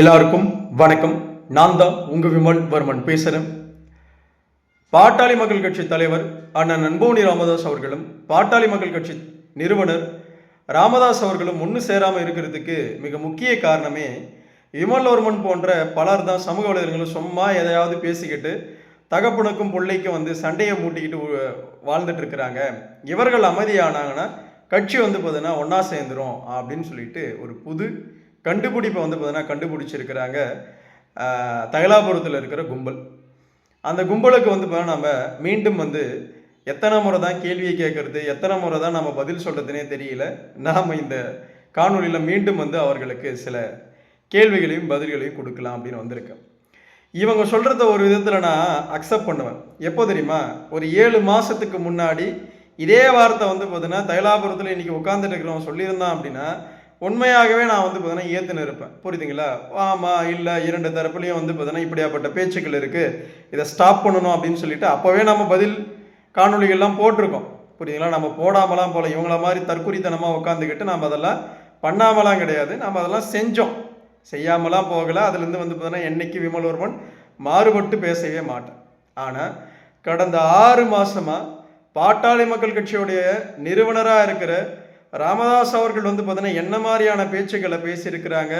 எல்லாருக்கும் வணக்கம். நான் தான் உங்கள் விமல் வர்மன் பேசுகிறேன் பாட்டாளி மக்கள் கட்சி தலைவர் அண்ணன் அன்போனி ராமதாஸ் அவர்களும் பாட்டாளி மக்கள் கட்சி நிறுவனர் ராமதாஸ் அவர்களும் ஒன்று சேராமல் இருக்கிறதுக்கு மிக முக்கிய காரணமே விமல் வர்மன் போன்ற பலர் தான் சமூக வலைதளங்களும் சும்மா எதையாவது பேசிக்கிட்டு தகப்பனுக்கும் பிள்ளைக்கும் வந்து சண்டையை மூட்டிக்கிட்டு வாழ்ந்துட்டு இருக்கிறாங்க. இவர்கள் அமைதியானாங்கன்னா கட்சி வந்து பார்த்தீங்கன்னா ஒன்றா சேர்ந்துரும் அப்படின்னு சொல்லிட்டு ஒரு புது கண்டுபிடிப்பை வந்து பார்த்தீங்கன்னா கண்டுபிடிச்சிருக்கிறாங்க தைலாபுரத்தில் தகலாபுரத்தில் இருக்கிற கும்பல். அந்த கும்பலுக்கு வந்து பார்த்தீங்கன்னா நம்ம மீண்டும் வந்து எத்தனை முறை தான் கேள்வியை கேட்கறது எத்தனை முறை தான் நம்ம பதில் சொல்கிறதுனே தெரியல. நாம் இந்த காணொலியில் மீண்டும் வந்து அவர்களுக்கு சில கேள்விகளையும் பதில்களையும் கொடுக்கலாம் அப்படின்னு வந்திருக்கேன். இவங்க சொல்கிறத ஒரு விதத்தில் நான் அக்செப்ட் பண்ணுவேன். எப்போ தெரியுமா? ஒரு ஏழு மாதத்துக்கு முன்னாடி இதே வார்த்தை வந்து பார்த்தீங்கன்னா தைலாபுரத்தில் இன்றைக்கி உட்காந்துட்டு இருக்கிறவன் சொல்லியிருந்தான் அப்படின்னா உண்மையாகவே நான் வந்து பார்த்தீங்கன்னா ஏற்றுன்னு இருப்பேன். புரியுதுங்களா? ஆமாம் இல்லை இரண்டு தரப்புலையும் வந்து பார்த்தீங்கன்னா இப்படியாப்பட்ட பேச்சுக்கள் இருக்குது இதை ஸ்டாப் பண்ணணும் அப்படின்னு சொல்லிட்டு அப்போவே நம்ம பதில் காணொளிகள்லாம் போட்டிருக்கோம். புரியுதுங்களா? நம்ம போடாமலாம் போல இவங்கள மாதிரி தற்குறித்தனமாக உட்காந்துக்கிட்டு நம்ம அதெல்லாம் பண்ணாமலாம் கிடையாது. நம்ம அதெல்லாம் செஞ்சோம். செய்யாமலாம் போகலை. அதுலேருந்து வந்து பார்த்தீங்கன்னா என்னைக்கு விமல்வர்மன் மாறுபட்டு பேசவே மாட்டேன். ஆனால் கடந்த ஆறு மாதமாக பாட்டாளி மக்கள் கட்சியுடைய நிறுவனராக இருக்கிற ராமதாஸ் அவர்கள் வந்து பார்த்தீங்கன்னா என்ன மாதிரியான பேச்சுக்களை பேசியிருக்கிறாங்க?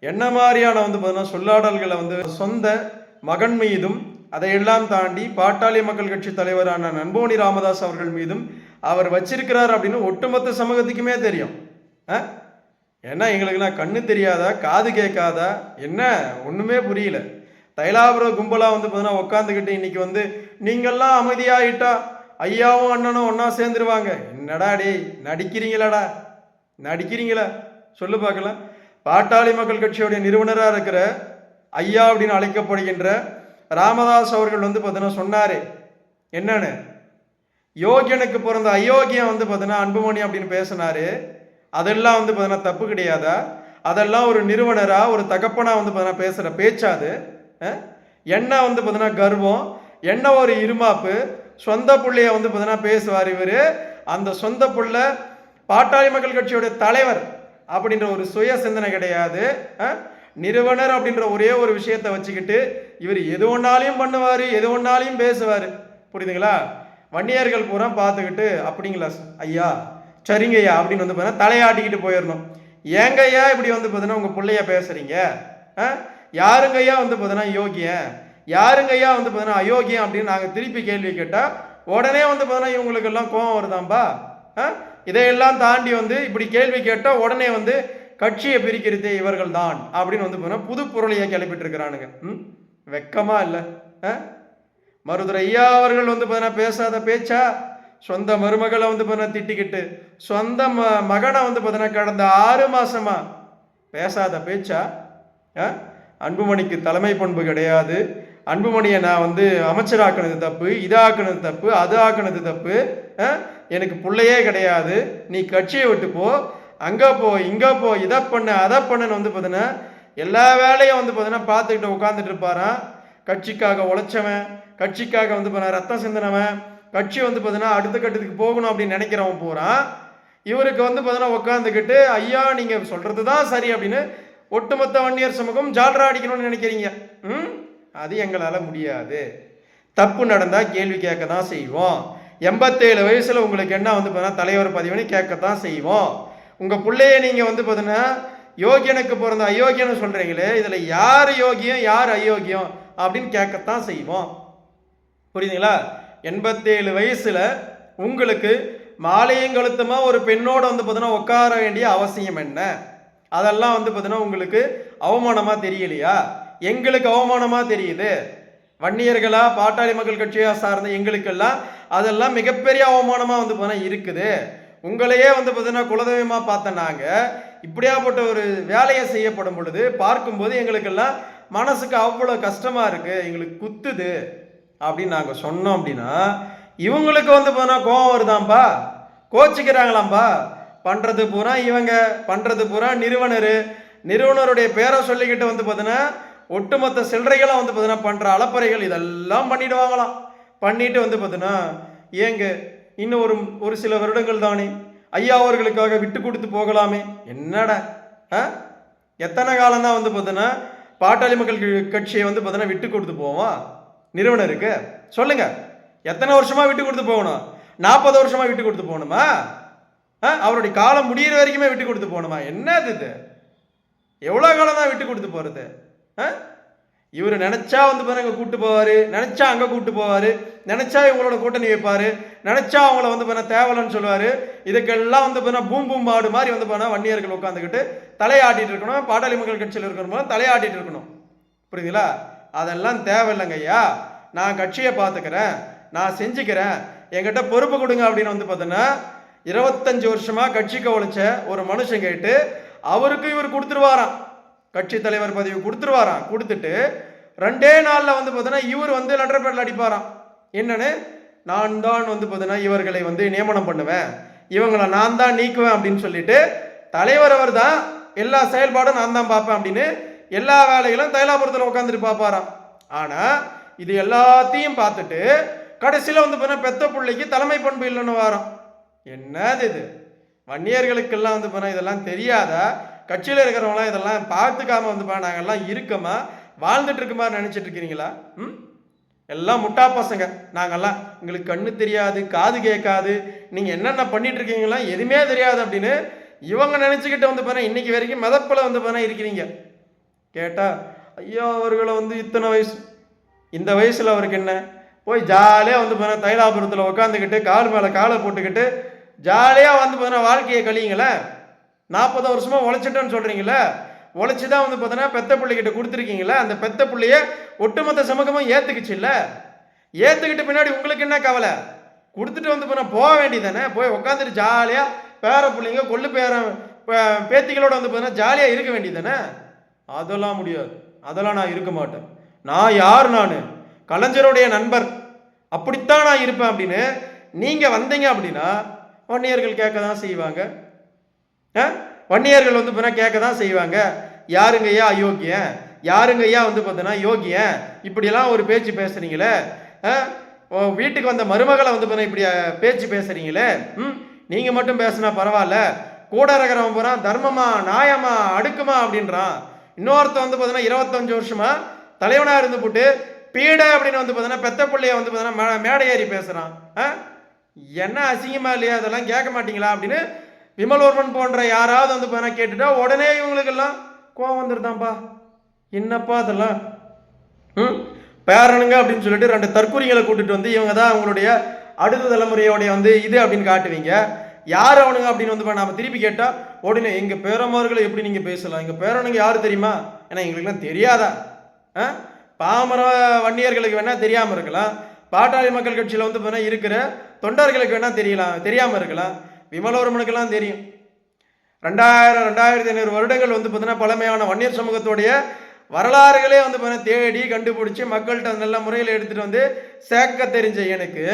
என்ன மாதிரியான வந்து பார்த்தீங்கன்னா சொல்லாடல்களை வந்து சொந்த மகன் மீதும் அதையெல்லாம் தாண்டி பாட்டாளி மக்கள் கட்சி தலைவரான நண்போனி ராமதாஸ் அவர்கள் மீதும் அவர் வச்சிருக்கிறார் அப்படின்னு ஒட்டுமொத்த சமூகத்துக்குமே தெரியும். ஆ? ஏன்னா எங்களுக்குலாம் கண்ணு தெரியாதா காது கேட்காதா? என்ன? ஒன்றுமே புரியல. தைலாபுரம் கும்பலாக வந்து பார்த்தீங்கன்னா உட்காந்துக்கிட்டு இன்னைக்கு வந்து நீங்கள்லாம் அமைதியாகிட்டா ஐயாவும் அண்ணனும் ஒன்றா சேர்ந்துருவாங்க. என்னடா டேய் நடிக்கிறீங்களாடா? நடிக்கிறீங்களா? சொல்லு பார்க்கலாம். பாட்டாளி மக்கள் கட்சியுடைய நிறுவனராக இருக்கிற ஐயா அப்படின்னு அழைக்கப்படுகின்ற ராமதாஸ் அவர்கள் வந்து பார்த்தீங்கன்னா சொன்னார். என்னன்னு? யோகியனுக்கு பிறந்த அயோக்கியம் வந்து பார்த்தீங்கன்னா அன்புமணி அப்படின்னு பேசினாரு. அதெல்லாம் வந்து பார்த்தீங்கன்னா தப்பு கிடையாதா? அதெல்லாம் ஒரு நிறுவனராக ஒரு தகப்பனாக வந்து பார்த்தீங்கன்னா பேசுகிற பேச்சாது. என்ன வந்து பார்த்தீங்கன்னா கர்வம்? என்ன ஒரு இருமாப்பு? சொந்த புள்ளைய வந்து பார்த்தீங்கன்னா பேசுவார் இவர். அந்த சொந்த புள்ள பாட்டாளி மக்கள் கட்சியோட தலைவர் அப்படின்ற ஒரு சுய சிந்தனை கிடையாது. நிறுவனர் அப்படின்ற ஒரே ஒரு விஷயத்தை வச்சுக்கிட்டு இவர் எது ஒன்றாலையும் பண்ணுவார் எது ஒன்றாலையும் பேசுவார். புரியுதுங்களா? வன்னியர்கள் பூரா பார்த்துக்கிட்டு அப்படிங்களா ஐயா சரிங்க ஐயா அப்படின்னு வந்து பார்த்தீங்கன்னா தலையாட்டிக்கிட்டு போயிடணும் ஏங்க ஐயா இப்படி வந்து பார்த்தீங்கன்னா உங்கள் பிள்ளைய பேசுகிறீங்க ஆ? யாருங்க ஐயா? வந்து பார்த்தீங்கன்னா யோகியன். யாருங்க ஐயா வந்து பார்த்தீங்கன்னா அயோக்கியம் அப்படின்னு நாங்கள் திருப்பி கேள்வி கேட்டால் உடனே வந்து பார்த்தீங்கன்னா இவங்களுக்கெல்லாம் கோவம் வருதாம்பா? ஆ? இதையெல்லாம் தாண்டி வந்து இப்படி கேள்வி கேட்டால் உடனே வந்து கட்சியை பிரிக்கிறதே இவர்கள் தான் அப்படின்னு வந்து பார்த்தீங்கன்னா புது பொருளையை கிளப்பிட்டு இருக்கிறானுங்க ம்? வெக்கமா இல்லை. ஆ? மருதுரை ஐயா அவர்கள் வந்து பார்த்தீங்கன்னா பேசாத பேச்சா? சொந்த மருமகளை வந்து பார்த்தீங்கன்னா திட்டிக்கிட்டு சொந்த ம மகனை வந்து பார்த்தீங்கன்னா கடந்த ஆறு மாசமா பேசாத பேச்சா? ஆ? அன்புமணிக்கு தலைமை பண்பு கிடையாது. அன்புமணியை நான் வந்து அமைச்சராக்குனது தப்பு இதாக்குனது தப்பு அது ஆக்கினது தப்பு எனக்கு பிள்ளையே கிடையாது. நீ கட்சியை விட்டு போ. அங்கே போ இங்கே போ இதை பண்ணு அதை பண்ணுன்னு வந்து பார்த்தீங்கன்னா எல்லா வேலையும் வந்து பார்த்தீங்கன்னா பார்த்துக்கிட்டு உட்காந்துட்டு இருப்பாரான் கட்சிக்காக உழைச்சவன் கட்சிக்காக வந்து பார்த்தா ரத்தம் சிந்தினவன் கட்சி வந்து பார்த்தீங்கன்னா அடுத்த கட்டத்துக்கு போகணும் அப்படின்னு நினைக்கிறவன் போகிறான் இவருக்கு வந்து பார்த்தீங்கன்னா உட்காந்துக்கிட்டு ஐயா நீங்கள் சொல்கிறது தான் சரி அப்படின்னு ஒட்டுமொத்த வன்னியர் சமூகம் ஜால்ரா அடிக்கணும்னு நினைக்கிறீங்க. ம்? அது எங்களால் முடியாது. தப்பு நடந்தால் கேள்வி கேட்க தான் செய்வோம். எண்பத்தேழு வயசில் உங்களுக்கு என்ன வந்து பார்த்தீங்கன்னா தலைவர் பதவின்னு கேட்கத்தான் செய்வோம். உங்கள் பிள்ளைய நீங்கள் வந்து பார்த்தீங்கன்னா யோகியனுக்கு பிறந்த அயோக்கியன்னு சொல்கிறீங்களே இதில் யார் யோகியம் யார் அயோக்கியம் அப்படின்னு கேட்கத்தான் செய்வோம். புரியுதுங்களா? எண்பத்தேழு வயசில் உங்களுக்கு மாலையங்கழுத்தமாக ஒரு பெண்ணோடு வந்து பார்த்தீங்கன்னா உட்கார வேண்டிய அவசியம் என்ன? அதெல்லாம் வந்து பார்த்தீங்கன்னா உங்களுக்கு அவமானமாக தெரியலையா? எங்களுக்கு அவமானமாக தெரியுது. வன்னியர்களா பாட்டாளி மக்கள் கட்சியாக சார்ந்த எங்களுக்கெல்லாம் அதெல்லாம் மிகப்பெரிய அவமானமாக வந்து பார்த்தீங்கன்னா இருக்குது. உங்களையே வந்து பார்த்தீங்கன்னா குலதெய்வமாக பார்த்த நாங்கள் இப்படியாப்பட்ட ஒரு வேலையை செய்யப்படும் பொழுது பார்க்கும்போது எங்களுக்கெல்லாம் மனசுக்கு அவ்வளோ கஷ்டமாக இருக்குது எங்களுக்கு குத்துது அப்படின்னு நாங்கள் சொன்னோம் அப்படின்னா இவங்களுக்கு வந்து போனா கோவம் வருதாம்பா? கோச்சிக்கிறாங்களாம்பா? பண்ணுறது பூரா இவங்க பண்ணுறது பூரா நிறுவனர். நிறுவனருடைய பேரை சொல்லிக்கிட்டு வந்து பார்த்தீங்கன்னா ஒட்டுமொத்த சில்லறைகளாக வந்து பார்த்தீங்கன்னா பண்ணுற அலப்பறைகள் இதெல்லாம் பண்ணிடுவாங்களாம். பண்ணிட்டு வந்து பார்த்தீங்கன்னா ஏங்க இன்னும் ஒரு ஒரு சில வருடங்கள் தானே. ஐயா அவர்களுக்காக விட்டு கொடுத்து போகலாமே. என்னடா ஆ? எத்தனை காலம் தான் வந்து பார்த்தீங்கன்னா பாட்டாளி மக்கள் கட்சியை வந்து பார்த்தீங்கன்னா விட்டு கொடுத்து போவோம்? நிறுவனருக்கு சொல்லுங்க. எத்தனை வருஷமா விட்டு கொடுத்து போகணும்? நாற்பது வருஷமா விட்டு கொடுத்து போகணுமா? ஆ? அவருடைய காலம் முடியிற வரைக்குமே விட்டு கொடுத்து போகணுமா? என்னது இது? எவ்வளோ காலம் தான் விட்டு கொடுத்து போகிறது இவர் நினச்சா வந்து பாருங்க கூப்பிட்டு போவார். நினச்சா அங்கே கூப்பிட்டு போவார். நினச்சா இவங்களோட கூட்டணி வைப்பார். நினச்சா அவங்கள வந்து பண்ண தேவலன்னு சொல்லுவார். இதுக்கெல்லாம் வந்து பண்ண பூம் பூம் மாடு மாதிரி வந்து பண்ண வன்னியர்கள் உட்காந்துக்கிட்டு தலையாட்டிட்டு இருக்கணும். பாட்டாளி மக்கள் கட்சியில் இருக்கிற மூலம் தலையாட்டிட்டு இருக்கணும். புரியுதுங்களா? அதெல்லாம் தேவையில்லைங்க ஐயா. நான் கட்சியை பார்த்துக்கிறேன். நான் செஞ்சுக்கிறேன். என்கிட்ட பொறுப்பு கொடுங்க அப்படின்னு வந்து பார்த்தோன்னா இருபத்தஞ்சு வருஷமாக கட்சிக்கு உழைச்ச ஒரு மனுஷன் கேட்டு அவருக்கு இவர் கொடுத்துருவாராம். கட்சி தலைவர் பதவி கொடுத்துருவாராம். கொடுத்துட்டு ரெண்டே நாளில் வந்து பார்த்தோன்னா இவர் வந்து லெட்டர் பேட்டில் அடிப்பாராம். என்னன்னு? நான் தான் வந்து பார்த்தீங்கன்னா இவர்களை வந்து நியமனம் பண்ணுவேன். இவங்களை நான் தான் நீக்குவேன் அப்படின்னு சொல்லிட்டு தலைவர் அவர் தான் எல்லா செயல்பாடும் நான் தான் பார்ப்பேன் அப்படின்னு எல்லா வேலைகளும் தைலாபுரத்தில் உட்காந்துட்டு பார்ப்பாராம். ஆனால் இது எல்லாத்தையும் பார்த்துட்டு கடைசியில் வந்து பார்த்தீங்கன்னா பெத்த பிள்ளைக்கு தலைமை பண்பு இல்லைன்னு வாரம். என்னது இது? வன்னியர்களுக்கெல்லாம் வந்து பார்த்தீங்கன்னா இதெல்லாம் தெரியாதா? கட்சியில் இருக்கிறவங்களாம் இதெல்லாம் பார்த்துக்காம வந்து நாங்கள்லாம் நாங்கெல்லாம் இருக்கமா? வாழ்ந்துட்டு இருக்குமா நினச்சிட்டு இருக்கிறீங்களா? ம்? எல்லாம் முட்டா பசங்க. நாங்கெல்லாம் எங்களுக்கு கண்ணு தெரியாது காது கேட்காது. நீங்கள் என்னென்ன பண்ணிட்டு இருக்கீங்களா எதுவுமே தெரியாது அப்படின்னு இவங்க நினச்சிக்கிட்டு வந்து பாருங்க இன்றைக்கி வரைக்கும் மிதப்பில் வந்து பாருங்க இருக்கிறீங்க. கேட்டால் ஐயா அவர்களை வந்து இத்தனை வயசு இந்த வயசில் அவருக்கு என்ன? போய் ஜாலியாக வந்து பாருங்க தைலாபுரத்தில் உட்காந்துக்கிட்டு கால் மேலே காலை போட்டுக்கிட்டு ஜாலியாக வந்து பாருங்க வாழ்க்கையை கழியுங்களேன். நாற்பது வருஷமா உழைச்சிட்டேன்னு சொல்கிறீங்களே உழைச்சி தான் வந்து பார்த்தோன்னா பெத்த பிள்ளைகிட்ட கொடுத்துருக்கீங்களே அந்த பெத்த பிள்ளைய ஒட்டுமொத்த சமூகமும் ஏற்றுக்குச்சுல்ல ஏற்றுக்கிட்டு பின்னாடி உங்களுக்கு என்ன கவலை? கொடுத்துட்டு வந்து போனால் போக வேண்டியதானே போய் உட்காந்துட்டு ஜாலியாக பேர பிள்ளைங்க கொள்ளு பேர பேத்திகளோட வந்து பார்த்தீங்கன்னா ஜாலியாக இருக்க வேண்டியதானே அதெல்லாம் முடியாது. அதெல்லாம் நான் இருக்க மாட்டேன். நான் யார் நான்? கலைஞருடைய நண்பர். அப்படித்தான் நான் இருப்பேன் அப்படின்னு நீங்கள் வந்தீங்க அப்படின்னா வன்னியர்கள் கேட்க தான் செய்வாங்க. வன்னியர்கள் வந்து பார்த்தா கேட்க தான் செய்வாங்க. யாருங்க ஐயா அயோக்கியன்? யாருங்க ஐயா வந்து பார்த்தோன்னா யோகியன்? இப்படியெல்லாம் ஒரு பேச்சு பேசுறீங்களே? ஆ? ஓ, வீட்டுக்கு வந்த மருமகளை வந்து பார்த்தீங்கன்னா இப்படி பேச்சு பேசுறீங்களே? ம்? நீங்கள் மட்டும் பேசுனா பரவாயில்ல. கூட இருக்கிறவன் போகிறான் தர்மமா நியாயமா அடுக்குமா அப்படின்றான். இன்னொருத்தன் வந்து பார்த்தீங்கன்னா இருபத்தஞ்சு வருஷமா தலைவனாக இருந்து போட்டு பீடை அப்படின்னு வந்து பார்த்தீங்கன்னா பெத்த பிள்ளைய வந்து பார்த்தீங்கன்னா மேடை ஏறி பேசுகிறான் ஆ? என்ன அசிங்கமா இல்லையா? அதெல்லாம் கேட்க மாட்டீங்களா? அப்படின்னு விமல்வர்மன் போன்ற யாராவது வந்து பண்ண கேட்டுட்டா உடனே இவங்களுக்கெல்லாம் கோவம் வந்துருதான்ப்பா என்னப்பா அதெல்லாம் ம்? பேரனுங்க அப்படின்னு சொல்லிட்டு ரெண்டு தற்கூரிகளை கூட்டிட்டு வந்து இவங்க தான் அவங்களுடைய அடுத்த தலைமுறையோடைய வந்து இது அப்படின்னு காட்டுவீங்க. யார் அவனுங்க அப்படின்னு வந்து நாம திருப்பி கேட்டால் உடனே எங்கள் பேரமார்களை எப்படி நீங்கள் பேசலாம்? எங்கள் பேரனுங்க யார் தெரியுமா? ஏன்னா எங்களுக்குலாம் தெரியாதா? ஆ? பாமர வன்னியர்களுக்கு வேணால் தெரியாமல் இருக்கலாம். பாட்டாளி மக்கள் கட்சியில் வந்து பார்த்தீங்கன்னா இருக்கிற தொண்டர்களுக்கு வேணால் தெரியலாம் தெரியாமல் இருக்கலாம். விமலவர்மனுக்கெல்லாம் தெரியும். ரெண்டாயிரம் ரெண்டாயிரத்தி ஐநூறு வருடங்கள் வந்து பார்த்தீங்கன்னா பழமையான வன்னியர் சமூகத்துடைய வரலாறுகளே வந்து பார்த்தீங்கன்னா தேடி கண்டுபிடிச்சி மக்கள்கிட்ட நல்ல முறையில் எடுத்துகிட்டு வந்து சேர்க்க தெரிஞ்ச எனக்கு.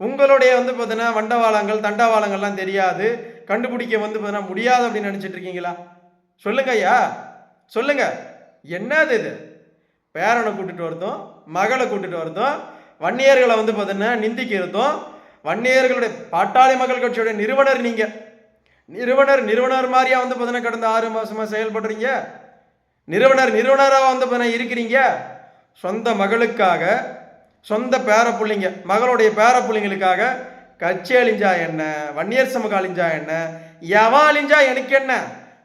உங்களுடைய வந்து பார்த்தீங்கன்னா வண்டவாளங்கள் தண்டவாளங்கள்லாம் தெரியாது. கண்டுபிடிக்க வந்து பார்த்தீங்கன்னா முடியாது அப்படின்னு நினச்சிட்டு இருக்கீங்களா? சொல்லுங்க ஐயா. சொல்லுங்க. என்னது இது? பேரனை கூட்டிட்டு வரதும் மகளை கூட்டிட்டு வரதும் வன்னியர்களை வந்து பார்த்தீங்கன்னா நிந்திக்கிறதும் வன்னியர்களுடைய பாட்டாளி மக்கள் கட்சியுடைய நிறுவனர் நீங்க. நிறுவனர் நிறுவனர் மாதிரியா வந்து பார்த்தீங்கன்னா கடந்த ஆறு மாசமா செயல்படுறீங்க. நிறுவனர் நிறுவனராக வந்து பார்த்தீங்கன்னா இருக்கிறீங்க. சொந்த மகளுக்காக சொந்த பேர பிள்ளைங்க மகளுடைய பேர பிள்ளைங்களுக்காக கட்சி அழிஞ்சா என்ன? வன்னியர் சமூக அழிஞ்சா என்ன? எவன் அழிஞ்சா எனக்கு என்ன?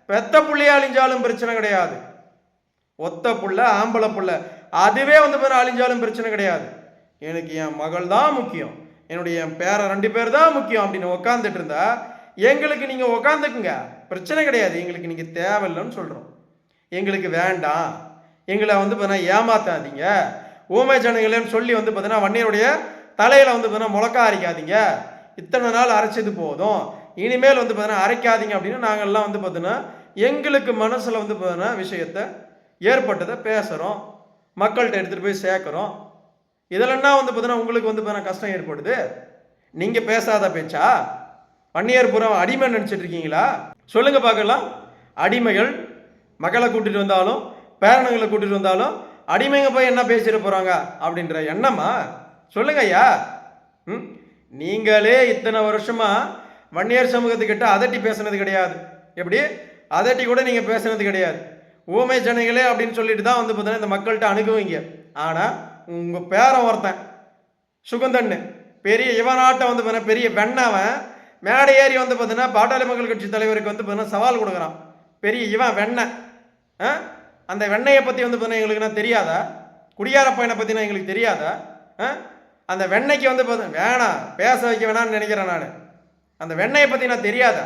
பெத்த புள்ளைய அழிஞ்சாலும் பிரச்சனை கிடையாது. ஒத்த புள்ள ஆம்பளை புள்ள அதுவே வந்து பேர் அழிஞ்சாலும் பிரச்சனை கிடையாது. எனக்கு என் மகள் தான் முக்கியம். என்னுடைய பேரை ரெண்டு பேர் தான் முக்கியம் அப்படின்னு உக்காந்துட்டு இருந்தா எங்களுக்கு நீங்க உக்காந்துக்குங்க. பிரச்சனை கிடையாது. எங்களுக்கு நீங்க தேவையில்லைன்னு சொல்றோம். எங்களுக்கு வேண்டாம். எங்களை வந்து பார்த்தீங்கன்னா ஏமாத்தாதீங்க. ஊமை ஜனங்களேன்னு சொல்லி வந்து பார்த்தீங்கன்னா வன்னியருடைய தலையில வந்து பார்த்தீங்கன்னா முழக்கா அரைக்காதீங்க இத்தனை நாள் அரைச்சது போதும். இனிமேல் வந்து பார்த்தீங்கன்னா அரைக்காதீங்க அப்படின்னு நாங்கள்லாம் வந்து பார்த்தீங்கன்னா எங்களுக்கு மனசில் வந்து பார்த்தீங்கன்னா விஷயத்த ஏற்பட்டதை பேசுகிறோம் மக்கள்கிட்ட எடுத்துகிட்டு போய் சேர்க்குறோம். இதெல்லாம் வந்து பார்த்தீங்கன்னா உங்களுக்கு வந்து பார்த்தீங்கன்னா கஷ்டம் ஏற்படுது. நீங்கள் பேசாத பேச்சா? வன்னியர் புறம் அடிமை நினச்சிட்டு இருக்கீங்களா? சொல்லுங்க பார்க்கலாம். அடிமைகள் மக்களை கூட்டிட்டு வந்தாலும் பேரனுங்களை கூட்டிட்டு வந்தாலும் அடிமைங்க போய் என்ன பேசிட்டு போகிறாங்க அப்படின்ற எண்ணமா? சொல்லுங்க ஐயா. ம்? நீங்களே இத்தனை வருஷமாக வன்னியர் சமூகத்துக்கிட்ட அதட்டி பேசுனது கிடையாது. எப்படி? அதட்டி கூட நீங்கள் பேசுனது கிடையாது. ஊமை ஜனங்களே அப்படின்னு சொல்லிட்டு தான் வந்து பார்த்தீங்கன்னா இந்த மக்கள்கிட்ட அணுகுவீங்க. ஆனால் உங்கள் பேரன் ஒருத்தன் சுகந்தன்னு பெரிய இவனாட்டம் வந்து பார்த்தீங்கன்னா பெரிய வெண்ணவன் மேடை ஏறி வந்து பார்த்தீங்கன்னா பாட்டாளி மக்கள் கட்சி தலைவருக்கு வந்து பார்த்தீங்கன்னா சவால் கொடுக்குறான். பெரிய இவன் வெண்ணெய் ஆ? அந்த வெண்ணெயை பற்றி வந்து பார்த்தீங்கன்னா எங்களுக்கு நான் தெரியாதா? குடியார பையனை பற்றினா எங்களுக்கு தெரியாதா? ஆ? அந்த வெண்ணெய்க்கு வந்து பார்த்தா வேணாம் பேச வைக்க வேணாம்னு நினைக்கிறேன் நான். அந்த வெண்ணெயை பற்றி நான் தெரியாதா?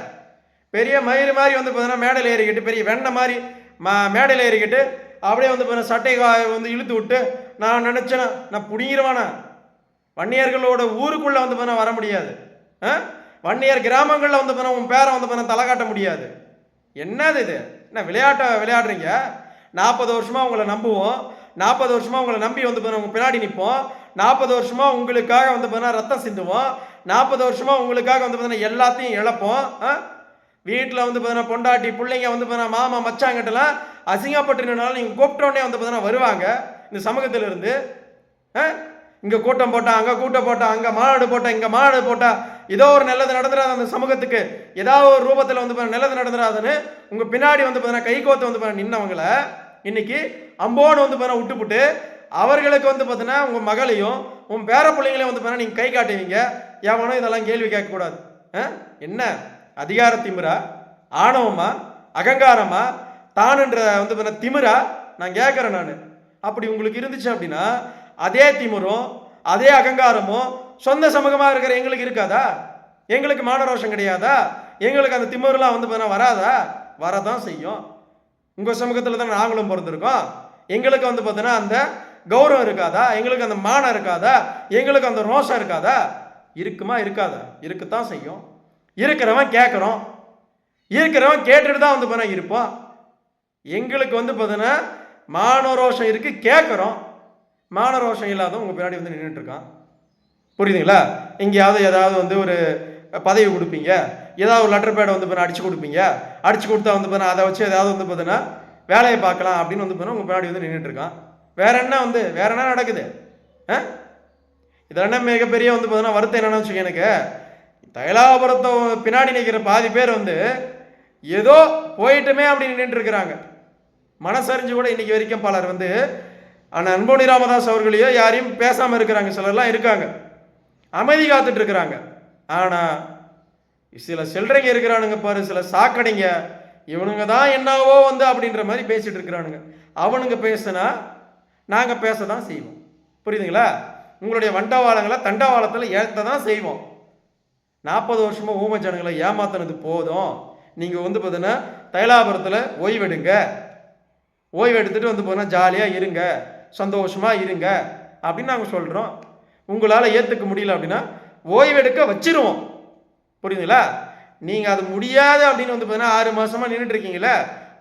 பெரிய மயிறு மாதிரி வந்து பார்த்தீங்கன்னா மேடையில் ஏறிக்கிட்டு பெரிய வெண்ணெய் மாதிரி மா மேடையில் ஏறிக்கிட்டு அப்படியே வந்து பார்த்தீங்கன்னா சட்டை வந்து இழுத்து விட்டு நான் நினச்சேனா? நான் புடிங்கிருவானா? வன்னியர்களோட ஊருக்குள்ளே வந்து பார்த்தா வர முடியாது. ஆ? வன்னியர் கிராமங்களில் வந்து பார்த்தா உன் பேரை வந்து பார்த்தா தலை காட்ட முடியாது. என்னது இது? என்ன விளையாட்டை விளையாடுறீங்க? நாற்பது வருஷமாக உங்களை நம்புவோம். நாற்பது வருஷமாக உங்களை நம்பி வந்து பார்த்தா உங்கள் பின்னாடி நிற்போம் நாற்பது வருஷமாக உங்களுக்காக வந்து பார்த்தா ரத்தம் சிந்துவோம். நாற்பது வருஷமாக உங்களுக்காக வந்து பார்த்தா எல்லாத்தையும் இழப்போம். ஆ? வீட்டில் வந்து பார்த்தீங்கன்னா பொண்டாட்டி பிள்ளைங்க வந்து பார்த்தீங்கன்னா மாமா மச்சாங்கிட்டலாம் அசிங்கப்பட்டுனாலும் நீங்கள் கூப்பிட்டோடனே வந்து பார்த்தீங்கன்னா வருவாங்க. இந்த சமூகத்துல இருந்து இங்கே கூட்டம் போட்டா அங்கே கூட்டம் போட்டா அங்கே மாநாடு போட்டா இங்கே மாநாடு போட்டா ஏதோ ஒரு நல்லது நடந்துடாது அந்த சமூகத்துக்கு. ஏதாவது ஒரு ரூபத்தில் வந்து பாத்தீங்கன்னா நல்லது நடந்துடாதுன்னு உங்கள் பின்னாடி வந்து பார்த்தீங்கன்னா கைகோத்து வந்து பார்த்தீங்கன்னா நின்னவங்கள இன்னைக்கு அம்போன்னு வந்து பார்த்தீங்கன்னா விட்டுப்புட்டு அவர்களுக்கு வந்து பார்த்தீங்கன்னா உங்கள் மகளையும் உன் பேர பிள்ளைங்களையும் வந்து பார்த்தீங்கன்னா நீங்கள் கை காட்டுவீங்க. எவனும் இதெல்லாம் கேள்வி கேட்கக்கூடாது. ஆ? என்ன? அதிகார திமிரா? ஆணவமா? அகங்காரமா? தானுன்ற வந்து பார்த்தீங்கன்னா திமிரா? நான் கேட்குறேன் நான். அப்படி உங்களுக்கு இருந்துச்சு அப்படின்னா அதே திமுரும் அதே அகங்காரமும் சொந்த சமூகமாக இருக்கிற எங்களுக்கு இருக்காதா? எங்களுக்கு மானரோஷம் கிடையாதா? எங்களுக்கு அந்த திமிரெலாம் வந்து பார்த்தீங்கன்னா வராதா? வரதான் செய்யும். உங்கள் சமூகத்தில் தான் நாங்களும் பிறந்திருக்கோம். எங்களுக்கு வந்து பார்த்தீங்கன்னா அந்த கௌரவம் இருக்காதா? எங்களுக்கு அந்த மானம் இருக்காதா? எங்களுக்கு அந்த ரோஷம் இருக்காதா? இருக்குமா இருக்காதா? இருக்குத்தான் செய்யும். இருக்கிறவன் கேட்குறோம் இருக்கிறவன் கேட்டுட்டு தான் வந்து பார்த்தீங்கன்னா இருப்போம். எங்களுக்கு வந்து பார்த்தீங்கன்னா மானரோஷம் இருக்கு கேட்குறோம் மானரோஷம் இல்லாத உங்கள் பின்னாடி வந்து நின்றுட்டுருக்கான் புரியுதுங்களா? எங்கேயாவது ஏதாவது வந்து ஒரு பதவி கொடுப்பீங்க. ஏதாவது ஒரு லெட்டர் பேடை வந்து பார்த்தீங்கன்னா அடிச்சு கொடுப்பீங்க. அடிச்சு கொடுத்தா வந்து பார்த்தீங்கன்னா அதை வச்சு ஏதாவது வந்து பார்த்தீங்கன்னா வேலையை பார்க்கலாம் அப்படின்னு வந்து பார்த்தீங்கன்னா உங்கள் பின்னாடி வந்து நின்றுட்டுருக்கான் வேறு வேற என்ன வந்து வேற என்ன நடக்குது? ஆ? இதில் என்ன மிகப்பெரிய வந்து பார்த்தீங்கன்னா வருத்தம் என்னென்னு வச்சுக்க எனக்கு. தைலாபுரத்தை பின்னாடி நிற்கிற பாதி பேர் வந்து ஏதோ போயிட்டுமே அப்படின்னு நின்றுட்டு இருக்கிறாங்க. மனசறிஞ்சு கூட இன்னைக்கு வரைக்கும் பலர் வந்து ஆனால் அன்போனி ராமதாஸ் அவர்களையோ யாரையும் பேசாமல் இருக்கிறாங்க. சிலர்லாம் இருக்காங்க. அமைதி காத்துட்டு இருக்கிறாங்க. ஆனால் சில சில்லறைங்க இருக்கிறானுங்க பாரு சில சாக்கடைங்க. இவனுங்க தான் என்னவோ வந்து அப்படின்ற மாதிரி பேசிட்டு இருக்கிறானுங்க. அவனுங்க பேசுனா நாங்கள் பேச தான் செய்வோம். புரியுதுங்களா? உங்களுடைய வண்டவாளங்களை தண்டவாளத்தில் ஏற்ற தான் செய்வோம். நாற்பது வருஷமாக ஊமை ஜனங்களை ஏமாத்தினது போதும். நீங்கள் வந்து பார்த்தீங்கன்னா தைலாபுரத்தில் ஓய்வெடுங்க. ஓய்வு எடுத்துட்டு வந்து போனால் ஜாலியாக இருங்க சந்தோஷமாக இருங்க அப்படின்னு நாங்கள் சொல்கிறோம் உங்களால் ஏற்றுக்க முடியல அப்படின்னா ஓய்வெடுக்க வச்சிருவோம். புரியுதுங்களா? நீங்கள் அது முடியாது அப்படின்னு வந்து பார்த்தீங்கன்னா ஆறு மாதமாக நின்றுட்டு இருக்கீங்களே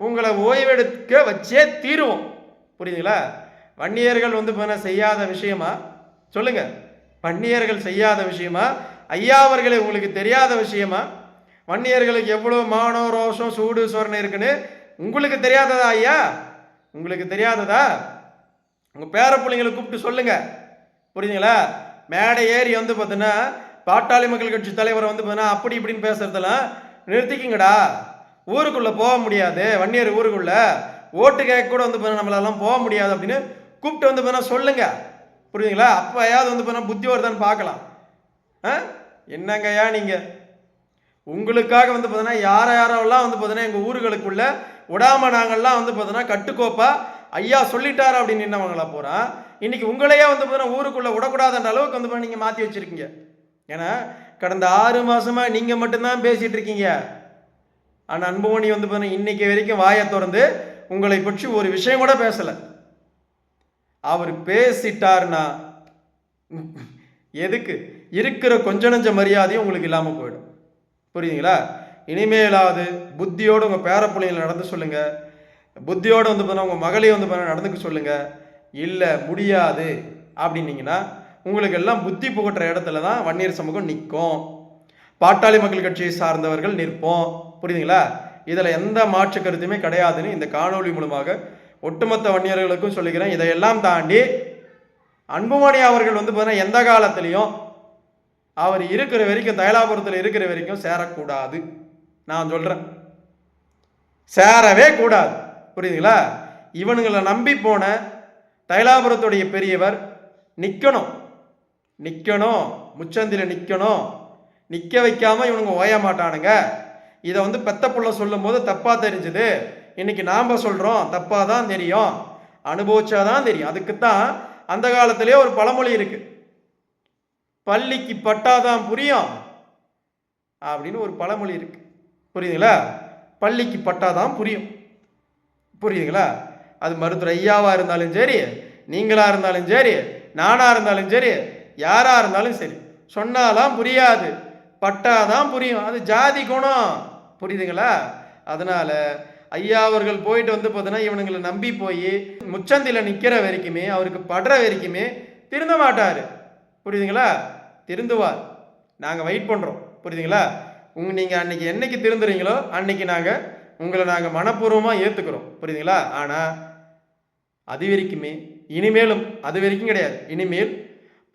உங்களை ஓய்வெடுக்க வச்சே தீருவோம். புரியுதுங்களா? வன்னியர்கள் வந்து பார்த்தீங்கன்னா செய்யாத விஷயமா? சொல்லுங்கள் வன்னியர்கள் செய்யாத விஷயமா? ஐயா அவர்களே உங்களுக்கு தெரியாத விஷயமா? வன்னியர்களுக்கு எவ்வளோ மானம் ரோஷம் சூடு சொரணை இருக்குன்னு உங்களுக்கு தெரியாததா ஐயா? உங்களுக்கு தெரியாததா? உங்கள் பேர பிள்ளைங்களை கூப்பிட்டு சொல்லுங்க. புரியுதுங்களா? மேடை ஏறி வந்து பார்த்தீங்கன்னா பாட்டாளி மக்கள் கட்சி தலைவரை வந்து பார்த்தீங்கன்னா அப்படி இப்படின்னு பேசுறதெல்லாம் நிறுத்திக்கிங்கடா. ஊருக்குள்ளே போக முடியாது. வன்னியர் ஊருக்குள்ளே ஓட்டு கேட்க கூட வந்து பார்த்தீங்கன்னா நம்மளாலாம் போக முடியாது அப்படின்னு கூப்பிட்டு வந்து பார்த்தீங்கன்னா சொல்லுங்க. புரியுதுங்களா? அப்போயாவது வந்து பார்த்தீங்கன்னா புத்தி வருதான்னு பார்க்கலாம். ஆ? என்னங்கய்யா நீங்கள் உங்களுக்காக வந்து பார்த்தீங்கன்னா யார யாரெல்லாம் வந்து பார்த்தீங்கன்னா எங்கள் ஊர்களுக்குள்ள விடாம நாங்கள்லாம் வந்து பார்த்தீங்கன்னா கட்டுக்கோப்பா ஐயா சொல்லிட்டார் அப்படின்னு நின்னவங்களா போகிறான் இன்னைக்கு உங்களையே வந்து பார்த்தீங்கன்னா ஊருக்குள்ளே விடக்கூடாதுன்ற அளவுக்கு வந்து நீங்கள் மாற்றி வச்சிருக்கீங்க. ஏன்னா கடந்த ஆறு மாதமாக நீங்கள் மட்டும்தான் பேசிகிட்டு இருக்கீங்க. ஆனால் அன்புமணி வந்து பார்த்தீங்கன்னா இன்னைக்கு வரைக்கும் வாயை திறந்து உங்களை பற்றி ஒரு விஷயம் கூட பேசலை. அவர் பேசிட்டார்னா எதுக்கு? இருக்கிற கொஞ்ச நஞ்ச மரியாதையும் உங்களுக்கு இல்லாமல் போயிடும். புரியுதுங்களா? இனிமேலாவது புத்தியோடு உங்கள் பேர பிள்ளைங்களை நடந்து சொல்லுங்க. புத்தியோடு வந்து பார்த்தா உங்கள் மகளையும் வந்து பார்த்தீங்கன்னா நடந்துக்க சொல்லுங்க. இல்லை முடியாது அப்படின்னீங்கன்னா உங்களுக்கு எல்லாம் புத்தி புகட்டுற இடத்துல தான் வன்னியர் சமூகம் நிற்கும் பாட்டாளி மக்கள் கட்சியை சார்ந்தவர்கள் நிற்போம். புரியுதுங்களா? இதில் எந்த மாற்று கருத்துமே கிடையாதுன்னு இந்த காணொளி மூலமாக ஒட்டுமொத்த வன்னியர்களுக்கும் சொல்லிக்கிறேன் இதையெல்லாம் தாண்டி அன்புமணி அவர்கள் வந்து பார்த்தீங்கன்னா எந்த காலத்திலையும் அவர் இருக்கிற வரைக்கும் தைலாபுரத்தில் இருக்கிற வரைக்கும் சேரக்கூடாது. நான் சொல்கிறேன் சேரவே கூடாது. புரியுதுங்களா? இவனுங்களை நம்பி போன தைலாபுரத்துடைய பெரியவர் நிற்கணும் நிற்கணும் முச்சந்தில நிற்கணும் நிற்க வைக்காமல் இவனுங்க ஓய மாட்டானுங்க. இதை வந்து பெத்த புள்ள சொல்லும் போது தப்பாக தெரிஞ்சுது. இன்னைக்கு நாம் சொல்கிறோம் தப்பாக தான் தெரியும். அனுபவிச்சாதான் தெரியும். அதுக்குத்தான் அந்த காலத்திலே ஒரு பழமொழி இருக்குது பள்ளிக்கு பட்டாதான் புரியும் அப்படின்னு ஒரு பழமொழி இருக்கு. புரியுதுங்களா? பள்ளிக்கு பட்டாதான் புரியும். புரியுதுங்களா? அது மருத்துவர் ஐயாவாக இருந்தாலும் சரி நீங்களாக இருந்தாலும் சரி நானாக இருந்தாலும் சரி யாராக இருந்தாலும் சரி சொன்னாலாம் புரியாது பட்டாதான் புரியும். அது ஜாதி குணம். புரியுதுங்களா? அதனால ஐயா அவர்கள் போயிட்டு வந்து பார்த்தீங்கன்னா இவனுங்களை நம்பி போய் முச்சந்தியில் நிற்கிற வரைக்குமே அவருக்கு படுற வரைக்குமே திருந்த மாட்டார். புரியுதுங்களா? திருந்துவார். நாங்கள் வெயிட் பண்ணுறோம் புரியுதுங்களா? உங்க நீங்கள் அன்றைக்கி என்னைக்கு திருந்துறீங்களோ அன்றைக்கி நாங்கள் உங்களை நாங்கள் மனப்பூர்வமாக ஏற்றுக்கிறோம் புரியுதுங்களா? ஆனால் அது வரைக்குமே இனிமேலும் அது வரைக்கும் கிடையாது. இனிமேல்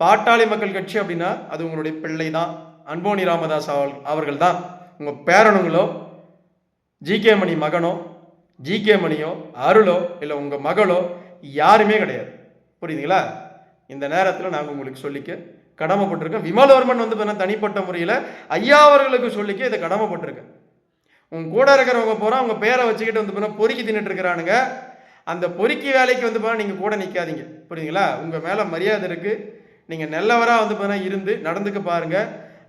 பாட்டாளி மக்கள் கட்சி அப்படின்னா அது உங்களுடைய பிள்ளை தான் அன்போனி ராமதாஸ் அவர்கள் அவர்கள் தான் உங்கள் பேரனுங்களோ ஜிகே மணி மகனோ ஜிகே மணியோ அருளோ இல்லை உங்கள் மகளோ யாருமே கிடையாது. புரியுதுங்களா? இந்த நேரத்தில் நாங்கள் உங்களுக்கு சொல்லிக்க கடமைப்பட்டிருக்கேன் விமலவர்மன் வந்து பார்த்தீங்கன்னா தனிப்பட்ட முறையில் ஐயா அவர்களுக்கு சொல்லிக்க இதை கடமைப்பட்டிருக்கேன் உங்க கூட இருக்கிறவங்க போகிறோம் அவங்க பேரை வச்சுக்கிட்டு வந்து பார்த்தா பொறுக்கி தின்னுட்டு இருக்கிறானுங்க. அந்த பொறுக்கி வேலைக்கு வந்து பார்த்தா நீங்கள் கூட நிற்காதீங்க புரியுதுங்களா? உங்கள் மேலே மரியாதை இருக்குது நீங்கள் நல்லவராக வந்து பார்த்தீங்கன்னா இருந்து நடந்துக்க பாருங்கள்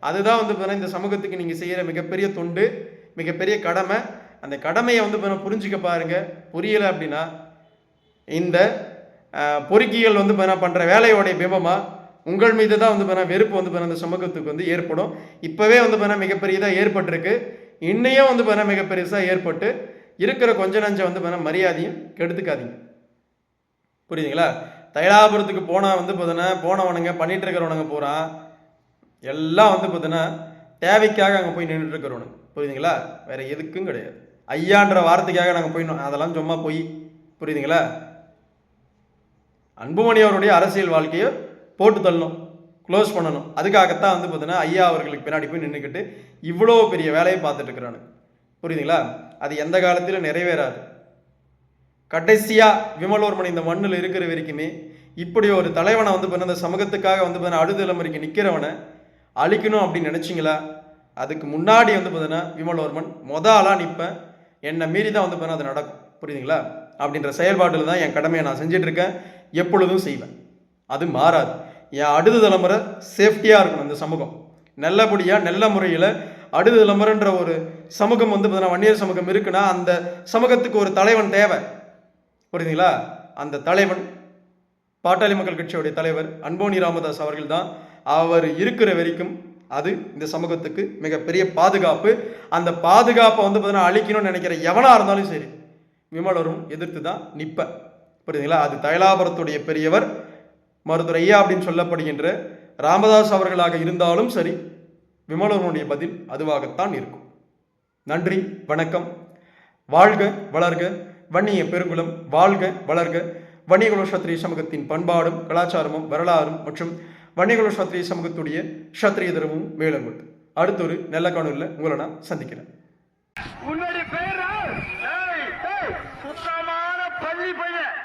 அதுதான் வந்து பார்த்தா இந்த சமூகத்துக்கு நீங்கள் செய்கிற மிகப்பெரிய தொண்டு மிகப்பெரிய கடமை. அந்த கடமையை வந்து பார்த்தா புரிஞ்சுக்க பாருங்கள் புரியலை அப்படின்னா இந்த பொறுக்கிகள் வந்து பார்த்தீங்கன்னா பண்ணுற வேலையோடைய பிம்பமாக உங்கள் மீது தான் வந்து பார்த்தா வெறுப்பு வந்து பார்த்தா அந்த சமூகத்துக்கு வந்து ஏற்படும். இப்போவே வந்து பார்த்தா மிகப்பெரியதாக ஏற்பட்டிருக்கு. இன்னையும் வந்து பார்த்தா மிகப்பெருசாக ஏற்பட்டு இருக்கிற கொஞ்ச நஞ்சம் வந்து பார்த்தா மரியாதையும் கெடுத்துக்காதீங்க. புரியுதுங்களா? தைலாபுரத்துக்கு போனால் வந்து பார்த்தீங்கன்னா போனவனுங்க பண்ணிட்டு இருக்கிறவனுங்க போகிறான் எல்லாம் வந்து பார்த்தீங்கன்னா தேவைக்காக அங்கே போய் நின்றுட்டு இருக்கிறவனுங்க புரியுதுங்களா? வேற எதுக்கும் கிடையாது. ஐயான்ற வார்த்தைக்காக நாங்கள் போயிடணும் அதெல்லாம் சும்மா போய் புரியுதுங்களா? அன்புமணி அவருடைய அரசியல் வாழ்க்கையை போட்டு தள்ளணும் க்ளோஸ் பண்ணணும். அதுக்காகத்தான் வந்து பார்த்தீங்கன்னா ஐயா அவர்களுக்கு பின்னாடி போய் நின்றுக்கிட்டு இவ்வளோ பெரிய வேலையை பார்த்துட்டு புரியுதுங்களா? அது எந்த காலத்திலும் நிறைவேறாது. கடைசியாக விமலோர்மன் இந்த மண்ணில் இருக்கிற வரைக்குமே இப்படி ஒரு தலைவனை வந்து பண்ண இந்த சமூகத்துக்காக வந்து பார்த்தீங்கன்னா அடுத்தலைமுறைக்கு நிற்கிறவனை அழிக்கணும் அப்படின்னு நினச்சிங்களா? அதுக்கு முன்னாடி வந்து பார்த்தீங்கன்னா விமலோர்மன் மொத ஆளாக நிற்பேன் என்னை மீறி தான் வந்து பார்த்தீங்கன்னா அது நடக்கும். புரியுதுங்களா? அப்படின்ற செயல்பாட்டில் தான் என் கடமையை நான் செஞ்சுட்டு இருக்கேன். எப்பொழுதும் செய்வேன். அது மாறாது. என் அடுத்த தலைமுறை சேஃப்டியாக இருக்கணும் இந்த சமூகம். நல்லபடியாக நல்ல முறையில் அடுத்த தலைமுறைன்ற ஒரு சமூகம் வந்து பார்த்தீங்கன்னா வன்னியர் சமூகம் இருக்குன்னா அந்த சமூகத்துக்கு ஒரு தலைவன் தேவை. புரியுதுங்களா? அந்த தலைவன் பாட்டாளி மக்கள் கட்சியுடைய தலைவர் அன்போனி ராமதாஸ் அவர்கள் தான் அவர் இருக்கிற வரைக்கும் அது இந்த சமூகத்துக்கு மிகப்பெரிய பாதுகாப்பு. அந்த பாதுகாப்பை வந்து பார்த்தீங்கன்னா அழிக்கணும்னு நினைக்கிற எவனாக இருந்தாலும் சரி விமலரும் எதிர்த்து தான் நிற்பேன் புரியுதுங்களா? அது தைலாபுரத்துடைய பெரியவர் மருத்துவர் ஐயா அப்படின்னு சொல்லப்படுகின்ற ராமதாஸ் அவர்களாக இருந்தாலும் சரி விமலனுடைய பதில் அதுவாகத்தான் இருக்கும். நன்றி வணக்கம். வாழ்க வளர்க. வன்னிய பெருங்குளம் வாழ்க வளர்க. வன்னியகுல சத்திரிய சமூகத்தின் பண்பாடும் கலாச்சாரமும் வரலாறும் மற்றும் வன்னியகுல சத்திரிய சமூகத்துடைய சத்திரிய தர்மமும் மேலங்கொண்டு அடுத்தொரு நல்ல காணொலியில் உங்களை நான் சந்திக்கிறேன். சுத்தமான பள்ளி பையன்.